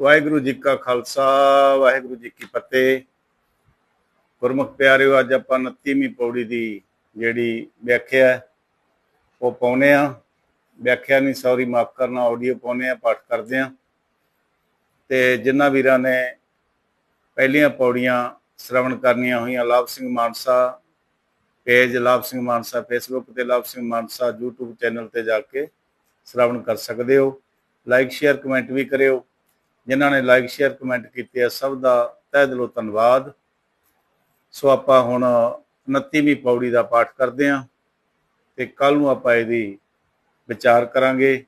ਵਾਹਿਗੁਰੂ ਜੀ ਕਾ ਖਾਲਸਾ, ਵਾਹਿਗੁਰੂ ਜੀ ਕੀ ਫਤਿਹ। ਗੁਰਮੁਖ ਪਿਆਰਿਓ, ਅੱਜ ਆਪਾਂ 29ਵੀਂ ਪੌੜੀ ਦੀ ਜਿਹੜੀ ਵਿਆਖਿਆ ਉਹ ਪਾਉਨੇ ਆ ਵਿਆਖਿਆ ਨਹੀਂ ਸੌਰੀ ਮਾਫ ਕਰਨਾ ਆਡੀਓ ਪਾਉਨੇ ਆ ਪਾਠ ਕਰਦੇ ਆ ਤੇ ਜਿਨ੍ਹਾਂ ਵੀਰਾਂ ਨੇ ਪਹਿਲੀਆਂ ਪੌੜੀਆਂ ਸ਼ਰਵਣ ਕਰਨੀਆਂ ਹੋਈਆਂ, ਲਾਭ ਸਿੰਘ ਮਾਨਸਾ ਪੇਜ, ਲਾਭ ਸਿੰਘ ਮਾਨਸਾ ਫੇਸਬੁੱਕ ਤੇ, ਲਾਭ ਸਿੰਘ ਮਾਨਸਾ YouTube ਚੈਨਲ ਤੇ ਜਾ ਕੇ ਸ਼ਰਵਣ ਕਰ ਸਕਦੇ ਹੋ। ਲਾਈਕ ਸ਼ੇਅਰ ਕਮੈਂਟ ਵੀ ਕਰਿਓ। ਜਿਨ੍ਹਾਂ ਨੇ ਲਾਈਕ ਸ਼ੇਅਰ ਕਮੈਂਟ ਕੀਤੇ ਆ, ਸਭ ਦਾ ਤਹਿ ਦਿਲੋਂ ਧੰਨਵਾਦ। ਸੋ ਆਪਾਂ ਹੁਣ 29ਵੀਂ ਪੌੜੀ ਦਾ ਪਾਠ ਕਰਦੇ ਹਾਂ ਤੇ ਕੱਲ ਨੂੰ ਆਪਾਂ ਇਹਦੀ ਵਿਚਾਰ ਕਰਾਂਗੇ।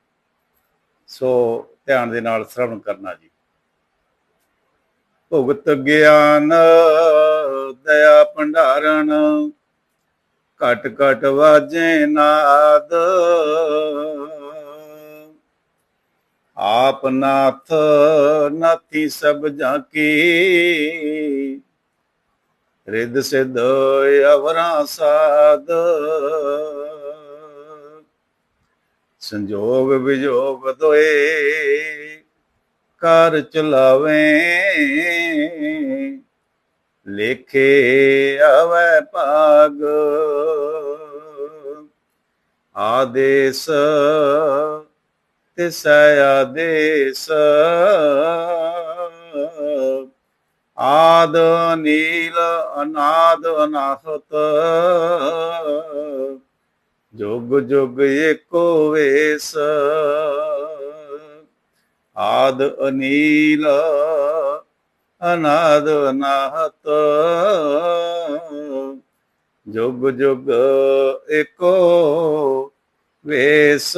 ਸੋ ਧਿਆਨ ਦੇ ਨਾਲ ਸ਼ਰਵਣ ਕਰਨਾ ਜੀ। ਭੁਗਤ ਗਿਆਨ, ਦਇਆ ਭੰਡਾਰਨ ਘਟ ਘਟ ਵਾਜੇ ਨਾਦ ਆਪ ਨਾਥ ਨਾਥੀ ਸਭ ਜਾਂ ਕੀ ਰਿੱਧ ਸਿੱਧ ਅਵਰਾਂ ਸਾਧ। ਸੰਜੋਗ ਵਿਜੋਗ ਦੋਏ ਕਰ ਚਲਾਵੇ। ਲੇਖੇ ਆਵੈ ਭਾਗ। ਆਦੇਸ ਤਿਸੈ ਆਦੇਸ ਆਦ ਨੀਲ ਅਨਾਦ ਅਨਾਹਤ। ਜੁਗ ਜੁਗ ਏਕੋ ਵੇਸ। ਆਦ ਅਨੀਲ, ਅਨਾਦ ਅਨਾਹਤ। ਜੁਗ ਜੁਗ ਏਕੋ ਵੇਸ।